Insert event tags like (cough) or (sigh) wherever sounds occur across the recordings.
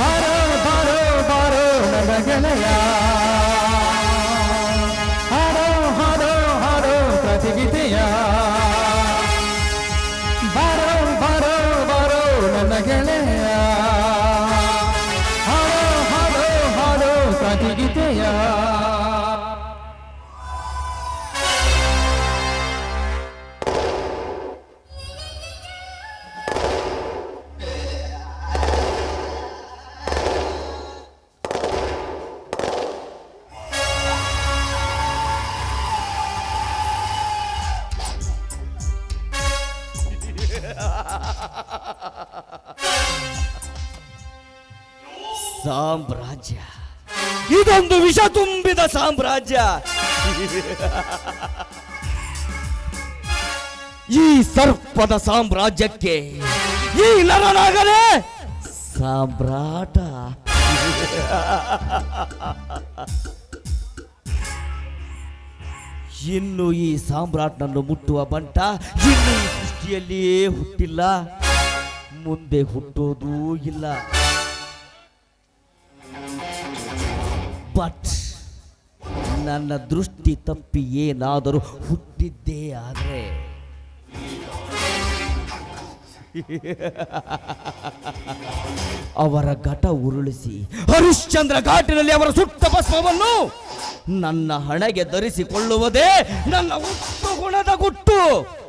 Borrow borrow borrow நகலையா ಸಾಮ್ರಾಜ್ಯ. ಇದೊಂದು ವಿಷ ತುಂಬಿದ ಸಾಮ್ರಾಜ್ಯ. ಈ ಸರ್ಪದ ಸಾಮ್ರಾಜ್ಯಕ್ಕೆ ಈ ನರನಾಗಲೇ ಸಾಮ್ರಾಟ. ಇನ್ನು ಈ ಸಾಮ್ರಾಟ್ನನ್ನು ಮುಟ್ಟುವ ಬಂಟ ಇನ್ನು ಈ ಸೃಷ್ಟಿಯಲ್ಲಿಯೇ ಹುಟ್ಟಿಲ್ಲ. ಮುಂದೆ ಹುಟ್ಟೋದೂ ಇಲ್ಲ. ಬಟ್ ನನ್ನ ದೃಷ್ಟಿ ತಪ್ಪಿ ಏನಾದರೂ ಹುಟ್ಟಿದ್ದೇ ಆದರೆ. ಅವರ ಘಟ ಉರುಳಿಸಿ ಹರಿಶ್ಚಂದ್ರ ಘಾಟಿನಲ್ಲಿ ಅವರ ಸುಟ್ಟ ಭಸ್ಮವನ್ನು ನನ್ನ ಹಣೆಗೆ ಧರಿಸಿಕೊಳ್ಳುವುದೇ ನನ್ನ ಉತ್ತ ಗುಣದ ಗುಟ್ಟು.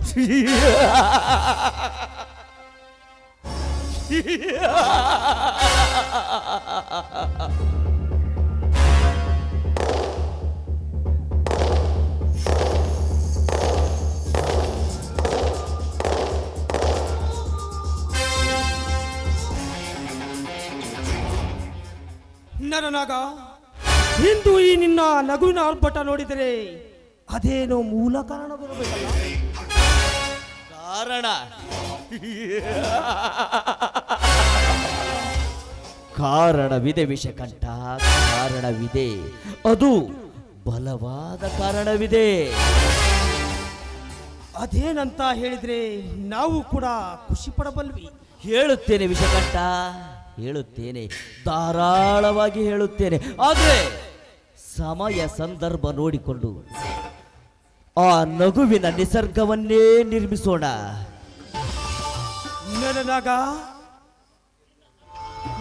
(laughs) ನರನಾಗ ಇಂದು ಈ ನಿನ್ನ ನಗುವಿನ ಆರ್ಭಟ ನೋಡಿದರೆ ಅದೇನೋ ಮೂಲ ಕಾರಣ ಕಾರಣ. ಕಾರಣವಿದೆ ವಿಷಕಂಠ ಕಾರಣವಿದೆ ಅದು ಬಲವಾದ ಕಾರಣವಿದೆ. ಅದೇನಂತ ಹೇಳಿದ್ರೆ ನಾವು ಕೂಡ ಖುಷಿ ಪಡಬಲ್ವಿ. ಹೇಳುತ್ತೇನೆ ವಿಷಕಂಠ. ಹೇಳುತ್ತೇನೆ ಧಾರಾಳವಾಗಿ ಹೇಳುತ್ತೇನೆ. ಆದರೆ ಸಮಯ ಸಂದರ್ಭ ನೋಡಿಕೊಂಡು ಆ ನಗುವಿನ ನಿಸರ್ಗವನ್ನೇ ನಿರ್ಮಿಸೋಣ. ನರನಾಗ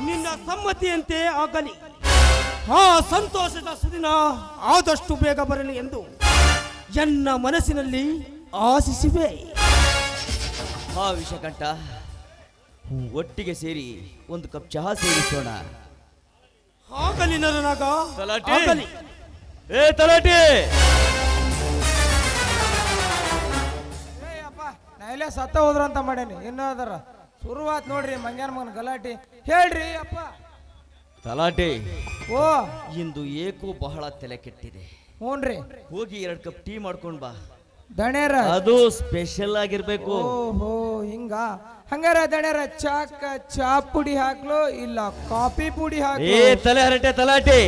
ನಿನ್ನ ಸಮ್ಮತಿಯಂತೆ ಆಗಲಿ. ಆ ಸಂತೋಷದ ಸುದಿನ ಆದಷ್ಟು ಬೇಗ ಬರಲಿ ಎಂದು ಎನ್ನ ಮನಸ್ಸಿನಲ್ಲಿ ಆಶಿಸಿವೆ. ಆ ವಿಷಕಂಠ ಒಟ್ಟಿಗೆ ಸೇರಿ ಒಂದು ಕಪ್ ಚಹಾ ಸೇರಿಸೋಣ ಆಗಲಿ ನರನಾಗ. ತಲಾಟೆ? ಆಗಲಿ ಏ ತಲಾಟೆ. ನೈಲೆ ಸತ್ತ ಹೋದ್ರ ಅಂತ ಮಾಡೇನಿ. ಇನ್ನೂ ಅದರ ಶುರುವಾತ್ ನೋಡ್ರಿ ಮಂಗ್ಯಾನ ಮಗನ ಗಲಾಟೆ. ಹೇಳ್ರಿ ಅಪ್ಪ. ತಲಾಟೆ. ಓ. ಇಂದು ಏಕೋ ಬಹಳ ತಲೆ ಕೆಟ್ಟಿದೆ. ಹ್ಞೂನ್ರಿ. ಹೋಗಿ ಎರಡು ಕಪ್ ಟೀ ಮಾಡ್ಕೊಂಡ್ ಬಾ. ದಣ್ಯರ ಅದು ಸ್ಪೆಷಲ್ ಆಗಿರ್ಬೇಕು. ಓಹೋ ಹಿಂಗ. ಹಂಗಾರ ದಣ್ಯರ ಚಾಕ ಚಾ ಪುಡಿ ಹಾಕ್ಲು ಇಲ್ಲ ಕಾಫಿ ಪುಡಿ ಏ ತಲೆ ಹರಟೆ ತಲಾಟೆ.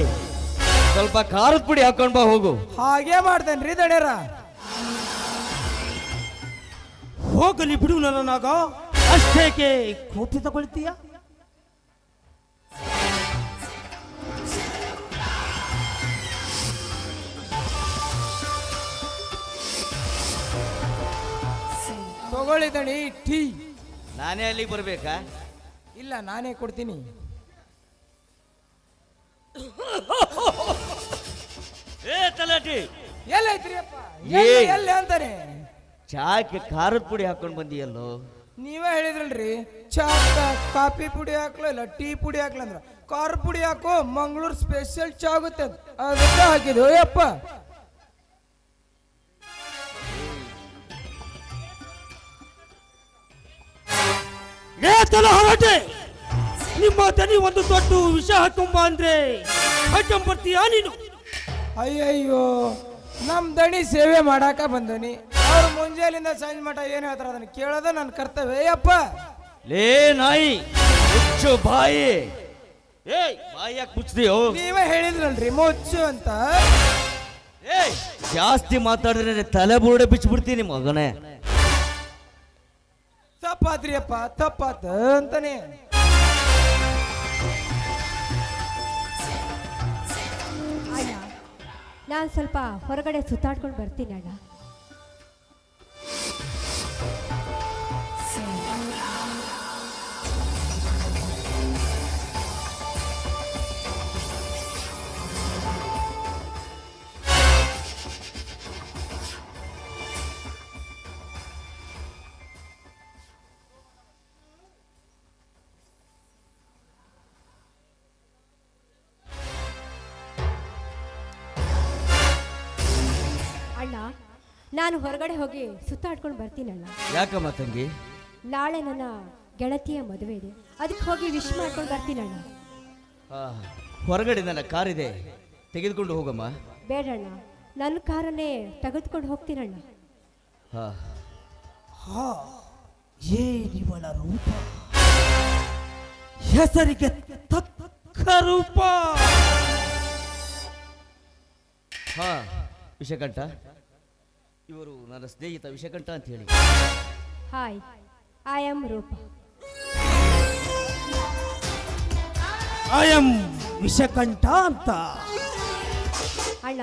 ಸ್ವಲ್ಪ ಖಾರದ ಪುಡಿ ಹಾಕೊಂಡ್ ಬಾ ಹೋಗು. ಹಾಗೆ ಮಾಡ್ತೇನ್ರಿ ದಣ್ಯರ ಹೋಗಲಿ ಬಿಡು ನರನಾಗ ಅಷ್ಟೇಕೆ ಕೋಪಿತಗೊಳ್ತೀಯ ತಗೊಳ್ಳಿ ದಣಿ ಟೀ ನಾನೇ ಅಲ್ಲಿಗೆ ಬರ್ಬೇಕಾ? ಇಲ್ಲ ನಾನೇ ಕೊಡ್ತೀನಿ. ಏ ತಲಾಟಿ. ಎಲ್ಲೈತ್ರಿ ಅಪ್ಪ ಏ. ಎಲ್ಲಿ ಎಲ್ಲಿ ಅಂತಾನೆ? ಚಾಕ್ಕೆ ಖಾರದ ಪುಡಿ ಹಾಕೊಂಡ್ ಬಂದಿಯಲ್ಲೋ? ನೀವೇ ಹೇಳಿದ್ರಲ್ರಿ ಚಾಕ ಕಾಫಿ ಪುಡಿ ಹಾಕ್ಲೋ ಇಲ್ಲ ಟೀ ಪುಡಿ ಹಾಕ್ಲ ಅಂದ್ರ. ಖಾರ ಪುಡಿ ಹಾಕೋ ಮಂಗಳೂರು ಸ್ಪೆಷಲ್ ಚಾ ಆಗುತ್ತೆ ಅಂತ. ಅದಕ್ಕೆ ಹಾಕಿದ್ವಿ ಯಪ್ಪ ಏ ಹೊರಟೆ. ನಿಮ್ಮ ತನಿ ಒಂದು ದೊಡ್ಡ ವಿಷ ಹಾಕೊಂಬ ಅಂದ್ರೆ ಹಾಕೊಂಬರ್ತೀಯಾ ನೀನು? ಅಯ್ಯಯ್ಯೋ ನಮ್ಮ ದಣಿ ಸೇವೆ ಮಾಡಾಕ ಬಂದನಿ ಅವ್ರು ಮುಂಜಾಲಿಂದ ಸಂಜೆ ಮಠ ಏನು ಹೇಳ್ತಾರ ಅದನ್ನ ಕೇಳೋದ ನನ್ನ ಕರ್ತವ್ಯ. ಅಪ್ಪ ಲೇ ನಾಯಿ ಮುಚ್ಚು ಬಾಯಿ. ಏಯ್ ಬಾಯಿ ಯಾಕೆ ಮುಚ್ಚಿದೆಯೋ? ನೀವೇ ಹೇಳಿದ್ರಲ್ರಿ ಮುಚ್ಚು ಅಂತ. ಏಯ್ ಜಾಸ್ತಿ ಮಾತಾಡಿದ್ರೆ ತಲೆ ಬುರುಡೆ ಬಿಚ್ಚಿಬಿಡ್ತೀನಿ ಮಗನೇ. ತಪ್ಪಾತ್ರಿಯಪ್ಪ ತಪ್ಪಾತ ಅಂತಾನೆ. ನಾನು ಸ್ವಲ್ಪ ಹೊರಗಡೆ ಸುತ್ತಾಡ್ಕೊಂಡು ಬರ್ತೀನಿ ಅಣ್ಣ. ಅಣ್ಣ ನಾನು ಹೊರಗಡೆ ಹೋಗಿ ಸುತ್ತಾಡ್ಕೊಂಡು ಬರ್ತೀನಲ್ಲ ಯಾಕಮ್ಮ ತಂಗಿ? ನಾಳೆ ನನ್ನ ಗೆಳತಿಯ ಮದುವೆ ಇದೆ. ಅದಕ್ಕೆ ಹೋಗಿ ವಿಶ್ ಮಾಡ್ಕೊಂಡು ಬರ್ತೀನಣ್ಣ. ಆ, ಹೊರಗಡೆ ನನ್ನ ಕಾರಿದೆ. ತೆಗೆದುಕೊಂಡು ಹೋಗಮ್ಮ. ಬೇಡಣ್ಣ ನನ್ನ ಕಾರನ್ನೇ ತೆಗೆದುಕೊಂಡು ಹೋಗ್ತೀನಣ್ಣ. ಹಾ ಹಾ ಏನಿವಳ ರೂಪ. ಹೆಸರಿಗೆ ತಕ್ಕ ರೂಪ. ಹಾ ವಿಷಕಂಠ ಇವರು ನನ್ನ ಸ್ನೇಹಿತ ವಿಷಕಂಠ ಅಂತ ಹೇಳಿ. Hi I am Roopa I am Vishakantha ಅಂತ. ಅಣ್ಣ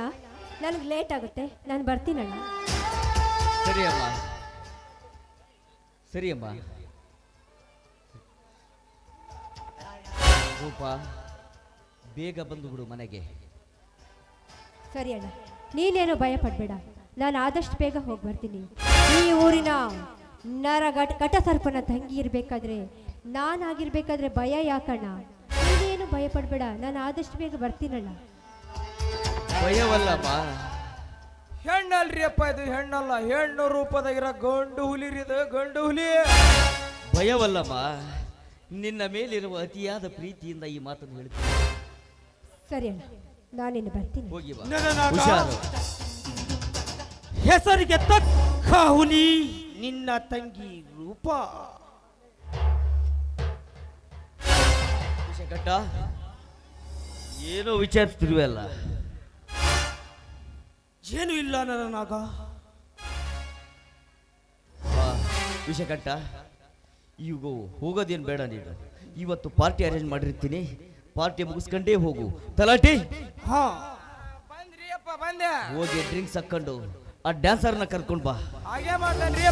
ನನಗೆ ಲೇಟ್ ಆಗುತ್ತೆ. ನಾನು ಬರ್ತೀನಣ್ಣ ಸರಿಯಮ್ಮ ಸರಿಯಮ್ಮ ಸರಿ ಅಮ್ಮ. ರೂಪ ಬೇಗ ಬಂದು ಬಿಡು ಮನೆಗೆ. ಸರಿ ಅಣ್ಣ ನೀನೇನು ಭಯ ಪಡಬೇಡ ನಾನು ಆದಷ್ಟು ಬೇಗ ಹೋಗಿ ಬರ್ತೀನಿ. ಈ ಊರಿನ ನರ ಘಟ ಘಟಸರ್ಪನ ತಂಗಿ ಇರಬೇಕಾದ್ರೆ ನಾನಾಗಿರ್ಬೇಕಾದ್ರೆ ಭಯ ಯಾಕಣ್ಣ? ನೀನೇನು ಭಯ ಪಡಬೇಡ ನಾನು ಆದಷ್ಟು ಬೇಗ ಬರ್ತೀನಲ್ಲ ಭಯವಲ್ಲಮ್ಮ ಹೆಣ್ಣಲ್ರಿ ಅಪ್ಪ ಇದು ಹೆಣ್ಣಲ್ಲ. ಹೆಣ್ಣು ರೂಪದಾಗಿರೋ ಗಂಡು ಹುಲಿ ರೀ ಇದು ಗಂಡು ಹುಲಿ. ಭಯವಲ್ಲಮ್ಮ. ನಿನ್ನ ಮೇಲಿರುವ ಅತಿಯಾದ ಪ್ರೀತಿಯಿಂದ ಈ ಮಾತನ್ನು ಹೇಳ್ತೀನಿ. ಸರಿ ಅಣ್ಣ ನಾನಿನ್ನು ಬರ್ತೀನಿ. ಹೋಗಿ ಬಾ. ಹುಷಾರು. ಹೆಸರಿಗೆ ತಕ್ಕ ಹುಲಿ ನಿನ್ನ ತಂಗಿ ರೂಪ. ಏನು ಏನೋ ವಿಚಾರಿಸ್ತಿರುವಲ್ಲ ಏನು ಇಲ್ಲ ನರನಾಗ ಆ, ವಿಷಕಂಠ ಈಗ ಹೋಗೋದೇನು ಬೇಡ ನೀನು. ಇವತ್ತು ಪಾರ್ಟಿ ಅರೇಂಜ್ ಮಾಡಿರ್ತೀನಿ. ಪಾರ್ಟಿ ಮುಗಿಸ್ಕೊಂಡೇ ಹೋಗು. ತಲಾಟಿ? ಹಾ. ಬಂದ್ರಿ ಅಪ್ಪ ಬಂದೆ. ಹೋಗಿ ಡ್ರಿಂಕ್ಸ್ ಹಾಕೊಂಡು ಆ ಡ್ಯಾನ್ಸರ್ನ ಕರ್ಕೊಂಡು ಬಾ. ಹಾಗೆ ಮಾಡ್ತಾನ್ರಿ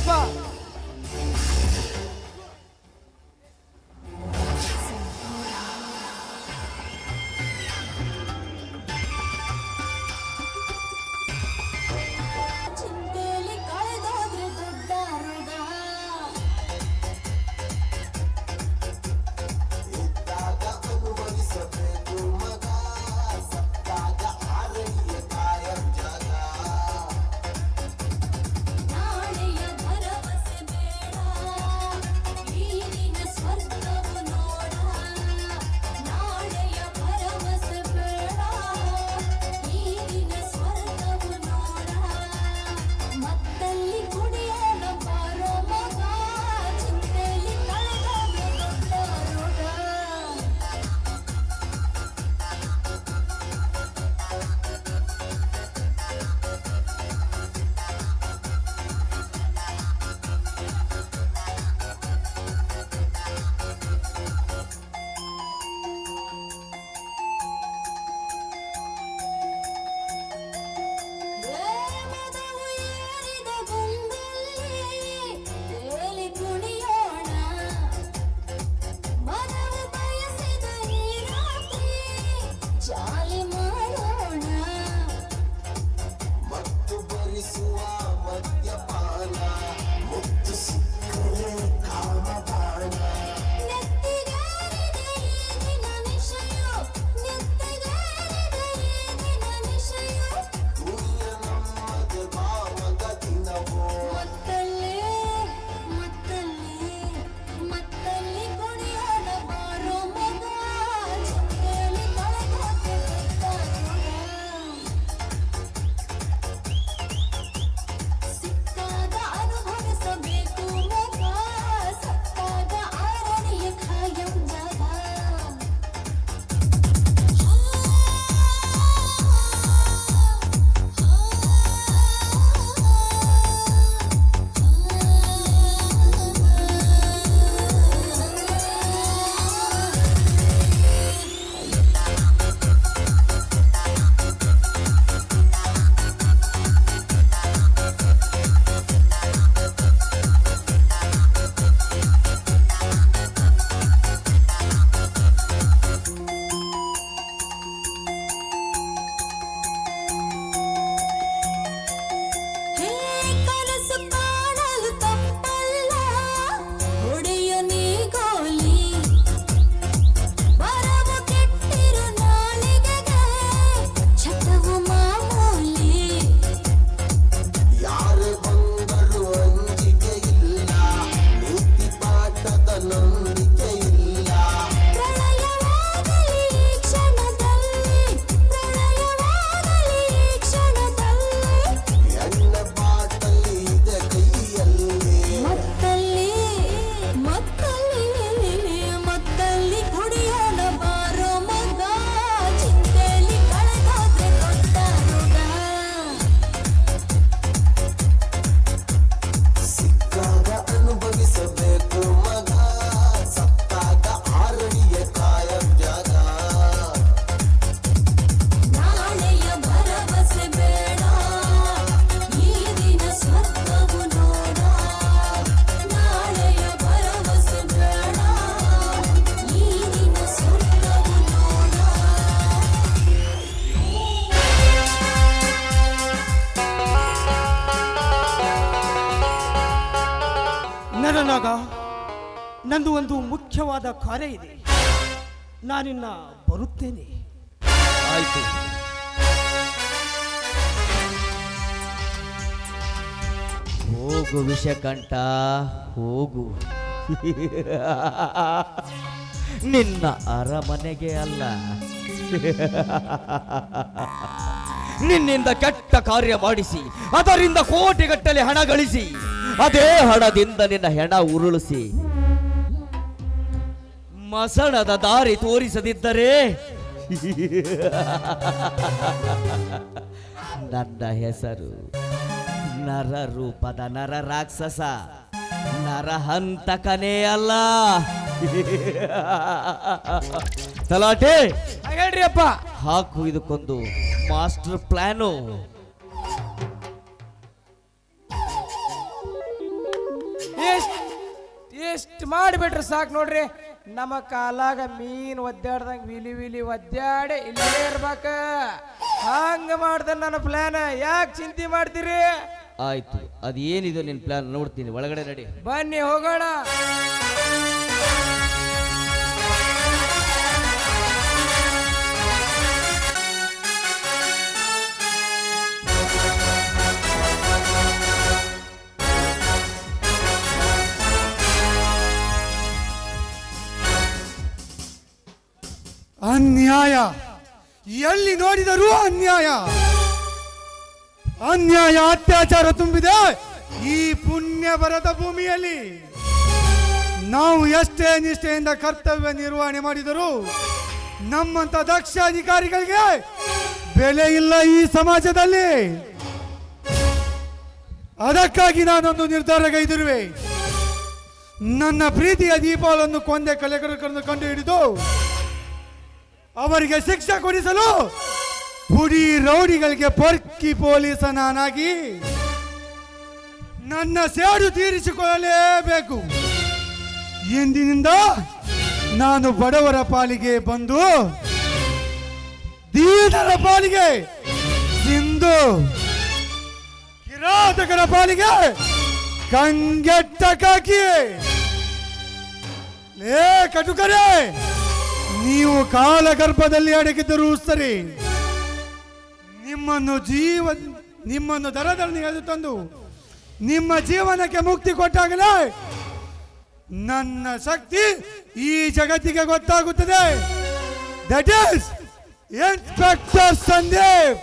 ನಂದು ಒಂದು ಮುಖ್ಯವಾದ ಕಾರ್ಯ ಇದೆ. ನಾನಿನ್ನ ಬರುತ್ತೇನೆ. ಆಯ್ತು. ಹೋಗು ವಿಷಕಂಠ, ಹೋಗು. ನಿನ್ನ ಅರಮನೆಗೆ ಅಲ್ಲ. ನಿನ್ನಿಂದ ಕೆಟ್ಟ ಕಾರ್ಯ ಮಾಡಿಸಿ, ಅದರಿಂದ ಕೋಟಿಗಟ್ಟಲೆ ಹಣ ಗಳಿಸಿ, ಅದೇ ಹಣದಿಂದ ನಿನ್ನ ಹೆಣ ಉರುಳಿಸಿ ಮಸಣದ ದಾರಿ ತೋರಿಸದಿದ್ದರೆ? ನನ್ನ ಹೆಸರು ನರ ರೂಪದ ನರ ರಾಕ್ಷಸ. ನರಹಂತಕನೇ ಅಲ್ಲ. ತಲಾಟೆ? ಹೇಳ್ರಿ ಅಪ್ಪ. ಹಾಕು ಇದಕ್ಕೊಂದು ಮಾಸ್ಟರ್ ಪ್ಲಾನು. ಎಷ್ಟು ಮಾಡಿಬಿಟ್ರಿ ಸಾಕು ನೋಡ್ರಿ. ನಮ್ಮ ಕಾಲಾಗ ಮೀನ್ ಒದ್ದಾಡ್ದಂಗೆ ವಿಲಿ ವಿಲಿ ಒದ್ದಾಡಿ ಇಲ್ಲೇ ಇರ್ಬೇಕ. ಹಂಗ ಮಾಡ್ದ ನನ್ನ ಪ್ಲಾನ್ ಯಾಕೆ ಚಿಂತೆ ಮಾಡ್ತೀರಿ? ಆಯ್ತು ಅದೇನಿದೆ ನಿನ್ ಪ್ಲಾನ್ ನೋಡ್ತೀನಿ ಒಳಗಡೆ ನಡಿ. ಬನ್ನಿ ಹೋಗೋಣ. ಅನ್ಯಾಯ. ಎಲ್ಲಿ ನೋಡಿದರೂ ಅನ್ಯಾಯ. ಅನ್ಯಾಯ ಅತ್ಯಾಚಾರ ತುಂಬಿದೆ ಈ ಪುಣ್ಯ ಬರದ ಭೂಮಿಯಲ್ಲಿ. ನಾವು ಎಷ್ಟೇ ನಿಷ್ಠೆಯಿಂದ ಕರ್ತವ್ಯ ನಿರ್ವಹಣೆ ಮಾಡಿದರೂ ನಮ್ಮಂತ ದಕ್ಷ ಅಧಿಕಾರಿಗಳಿಗೆ ಬೆಲೆ ಇಲ್ಲ ಈ ಸಮಾಜದಲ್ಲಿ. ಅದಕ್ಕಾಗಿ ನಾನೊಂದು ನಿರ್ಧಾರ ಕೈದಿರುವೆ ನನ್ನ ಪ್ರೀತಿಯ ದೀಪಾವಳನ್ನು ಕೊಂದೆ ಕಲೆಗರು ಕಂಡು ಹಿಡಿದು ಅವರಿಗೆ ಶಿಕ್ಷೆ ಕೊಡಿಸಲು ಹುಡಿ ರೌಡಿಗಳಿಗೆ ಪರ್ಕಿ ಪೊಲೀಸ ನಾನಾಗಿ ನನ್ನ ಸೇಡು ತೀರಿಸಿಕೊಳ್ಳಲೇಬೇಕು. ಎಂದಿನಿಂದ ನಾನು ಬಡವರ ಪಾಲಿಗೆ ಬಂದು ದೀನರ ಪಾಲಿಗೆ ಸಿಂಧು ಕಿರಾತಕರ ಪಾಲಿಗೆ ಕಂಗೆಟ್ಟ ಕಾಕಿ. ಲೇ ಕಟುಕರೇ! ನೀವು ಕಾಲಗರ್ಭದಲ್ಲಿ ಅಡಗಿದ್ದರೂ ಸರಿ, ನಿಮ್ಮನ್ನು ಜೀವ, ನಿಮ್ಮನ್ನು ದರದಲ್ಲಿ ಎದು ತಂದು, ನಿಮ್ಮ ಜೀವನಕ್ಕೆ ಮುಕ್ತಿ ಕೊಟ್ಟಾಗಲೇ ನನ್ನ ಶಕ್ತಿ ಈ ಜಗತ್ತಿಗೆ ಗೊತ್ತಾಗುತ್ತದೆ. That is inspector Sandeep